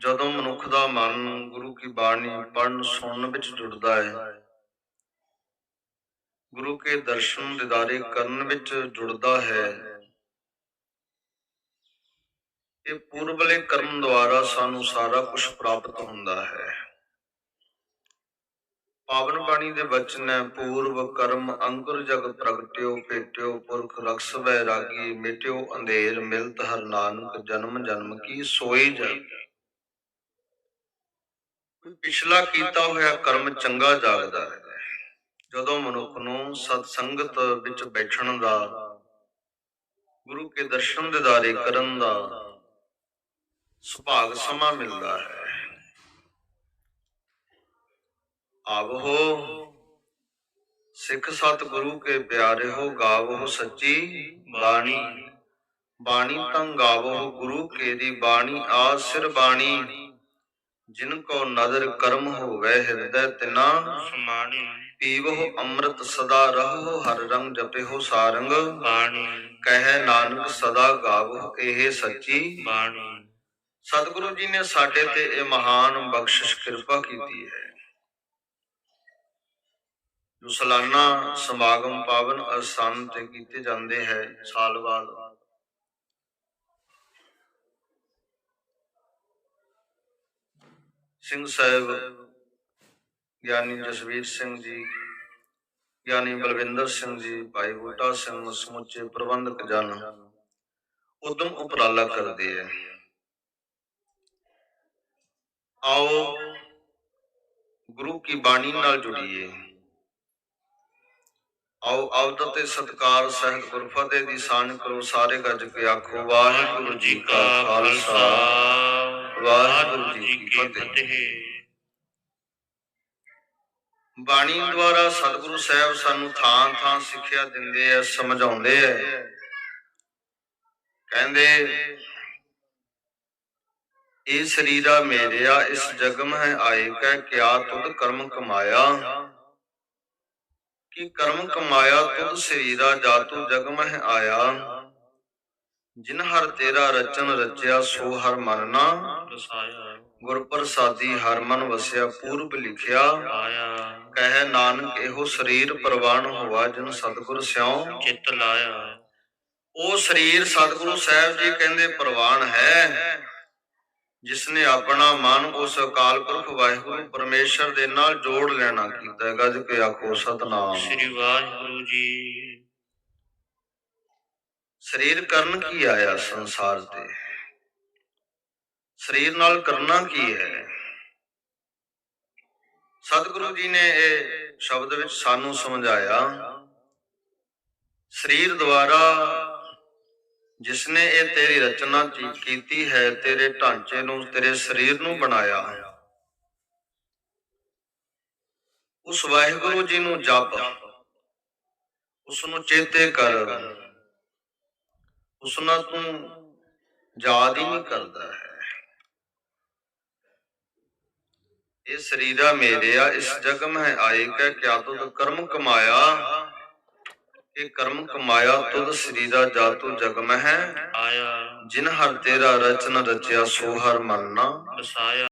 ਜਦੋਂ ਮਨੁੱਖ ਦਾ ਮਨ ਗੁਰੂ ਕੀ ਬਾਣੀ ਪੜਨ ਸੁਣਨ ਵਿੱਚ ਜੁੜਦਾ ਹੈ, ਗੁਰੂ ਕੇ ਦਰਸ਼ਨ ਦਿਦਾਰੇ ਕਰਨ ਵਿੱਚ ਜੁੜਦਾ ਹੈ। ਇਹ ਪੂਰਬਲੇ ਕਰਮ ਦੁਆਰਾ ਸਾਨੂੰ ਸਾਰਾ ਕੁਝ ਪ੍ਰਾਪਤ ਹੁੰਦਾ ਹੈ। ਪਾਵਨ ਬਾਣੀ ਦੇ ਬਚਨ ਹੈ, ਪੂਰਵ ਕਰਮ ਅੰਗੁਰ ਜਗ ਪ੍ਰਗਟਿਓ ਭੇਟਿਓ ਪੁਰਖ ਰਖਸ ਵੈਰਾਗੀ, ਮਿਟਿਓ ਅੰਧੇਰ, ਮਿਲਤ ਹਰ ਨਾਨਕ, ਜਨਮ ਜਨਮ ਕੀ ਸੋਈ ਜਗ। ਪਿਛਲਾ ਕੀਤਾ ਹੋਇਆ ਕਰਮ ਚੰਗਾ ਜਾਗਦਾ ਹੈ। ਜਦੋਂ ਮਨੁੱਖ ਨੂੰ ਸਤ ਸੰਗਤ ਵਿੱਚ ਬੈਠਣ ਦਾ, ਗੁਰੂ ਕੇ ਦਰਸ਼ਨ ਦਿਦਾਰੇ ਕਰਨ ਦਾ ਸੁਭਾਗ ਸਮਾਂ ਮਿਲਦਾ ਹੈ। ਆਵੋ, ਸਿੱਖ ਸਤ ਗੁਰੂ ਕੇ ਪਿਆਰੇ ਹੋ ਗਾਵੋ ਸੱਚੀ ਬਾਣੀ। ਬਾਣੀ ਤਾਂ ਗੁਰੂ ਕੇ ਦੀ ਬਾਣੀ ਆ ਸਿਰ ਬਾਣੀ। ਜਿਨ ਕੋ ਨਦਰ ਕਰਮ ਹੋਵੇ ਹਿਰਦੈ ਤਿਨਾ ਸਮਾਣੀ। ਪੀਵੋ ਅੰਮ੍ਰਿਤ ਸਦਾ ਰਹੋ ਹਰ ਰੰਗ ਜਪਿਓ ਸਾਰੰਗ। ਬਾਣੀ। ਕਹੈ ਨਾਨਕ ਸਦਾ ਗਾਵੋ ਇਹ ਸੱਚੀ। ਬਾਣੀ। ਸਤਿਗੁਰੂ ਜੀ ਨੇ ਸਾਡੇ ਤੇ ਇਹ ਮਹਾਨ ਬਖਸ਼ਿਸ਼ ਕਿਰਪਾ ਕੀਤੀ ਹੈ। ਜੋ ਸਾਲਾਨਾ ਸਮਾਗਮ ਪਾਵਨ ਅਸਥਾਨ ਤੇ ਕੀਤੇ ਜਾਂਦੇ ਹੈ ਸਾਲ ਬਾਅਦ ਸਿੰਘ ਸਾਹਿਬ, ਗਿਆਨੀ ਜਸਵੀਰ ਸਿੰਘ ਜੀ, ਗਿਆਨੀ ਬਲਵਿੰਦਰ ਸਿੰਘ ਜੀ, ਭਾਈ ਬੂਟਾ ਸਿੰਘ, ਸਮੁੱਚੇ ਪ੍ਰਬੰਧਕ ਜਨ ਉਦਮ ਉਪਰਾਲਾ ਕਰਦੇ ਹੈ ਆਓ ਗੁਰੂ ਕੀ ਬਾਣੀ ਨਾਲ ਜੁੜੀਏ। ਆਓ ਆਵਤ ਤੇ ਸਤਕਾਰ ਸਹਿਤ ਗੁਰਫਤਿਹ ਦੀ ਸਾਨ ਕਰੋ ਸਾਰੇ ਗੱਜ ਕੇ ਆਖੋ, ਵਾਹਿਗੁਰੂ ਜੀ ਕਾ ਖਾਲਸਾ। ਵਾਹਿਗੁਰੂ ਜੀ ਕੀ ਫਤਿਹ। ਬਾਣੀ ਦੁਆਰਾ ਸਤਿਗੁਰੂ ਸਾਹਿਬ ਸਾਨੂੰ ਥਾਂ ਥਾਂ ਸਿੱਖਿਆ ਦਿੰਦੇ ਆ, ਸਮਝਾਉਂਦੇ ਆ। ਕਹਿੰਦੇ, ਇਹ ਸਰੀਰਾ ਮੇਰਿਆ, ਇਸ ਜਗਮ ਹੈ ਆਏ ਕੈ, ਕਿਆ ਤੁਧ ਕਰਮ ਕਮਾਇਆ? ਕਿ ਕਰਮ ਕਮਾਇਆ, ਤੁਧ ਸਰੀਰਾ ਜਾਤੂ ਜਗਮ ਹੈ ਆਇਆ? ਜਿਨ ਹਰ ਤੇਰਾ ਰਚਨ ਰਚਿਆ ਸੋ ਹਰ ਰਸਾਇਆ। ਗੁਰ ਪ੍ਰਸਾਦੀ ਹਰ ਮਨ ਵਸਿਆ ਪੂਰਬ ਲਿਖਿਆ। ਆਇਆ। ਕਹੈ ਨਾਨਕ ਇਹੋ ਸਰੀਰ ਪ੍ਰਵਾਨ ਹੋਵਾ ਜਿਨ ਸਤਿਗੁਰ ਸਿਉ। ਚਿੱਤ ਲਾਇਆ। ਉਹ ਸਰੀਰ ਸਤਿਗੁਰੂ ਸਾਹਿਬ ਜੀ ਕਹਿੰਦੇ ਪ੍ਰਵਾਨ ਹੈ। ਜਿਸ ਨੇ ਆਪਣਾ ਮਨ ਉਸ ਅਕਾਲ ਪੁਰਖ ਵਾਹਿਗੁਰੂ ਪਰਮੇਸ਼ਰ ਦੇ ਨਾਲ ਜੋੜ ਲੈਣਾ ਕੀਤਾ ਗੱਜ ਕੇ ਆਖੋ ਸਤਨਾਮ। ਸ੍ਰੀ ਵਾਹਿਗੁਰੂ ਜੀ। ਸਰੀਰ ਕਰਨ ਕੀ ਆਇਆ ਸੰਸਾਰ ਤੇ? ਸਰੀਰ ਨਾਲ ਕਰਨਾ ਕੀ ਹੈ? ਸਤਿਗੁਰੂ ਜੀ ਨੇ ਇਹ ਸ਼ਬਦ ਵਿੱਚ ਸਾਨੂੰ ਸਮਝਾਇਆ, ਸਰੀਰ ਦੁਆਰਾ ਜਿਸਨੇ ਇਹ ਤੇਰੀ ਰਚਨਾ ਕੀਤੀ ਹੈ, ਤੇਰੇ ਢਾਂਚੇ ਨੂੰ, ਤੇਰੇ ਸਰੀਰ ਨੂੰ ਬਣਾਇਆ, ਉਸ ਵਾਹਿਗੁਰੂ ਜੀ ਨੂੰ ਜਪ, ਉਸ ਨੂੰ ਚੇਤੇ ਕਰ। ਉਸ ਤੂੰ ਯਾਦ ਹੀ ਨਹੀਂ ਕਰਦਾ ਹੈ। ਇਹ ਸਰੀਰਾ ਮੇਰਿਆ ਇਸ ਜਗਮ ਹੈ ਆਏ ਕੈ, ਕਿਆ ਤੁਧ ਕਰਮ ਕਮਾਇਆ? ਇਹ ਕਰਮ ਕਮਾਇਆ ਤੁਧ ਸਰੀਰਾ ਜਾਤੂ ਜਗਮ ਹੈ। ਆਇਆ ਜਿਨ ਹਰ ਤੇਰਾ ਰਚਨ ਰਚਿਆ, ਸੋ ਹਰ ਮਨਨਾ ਰਸਾਇਆ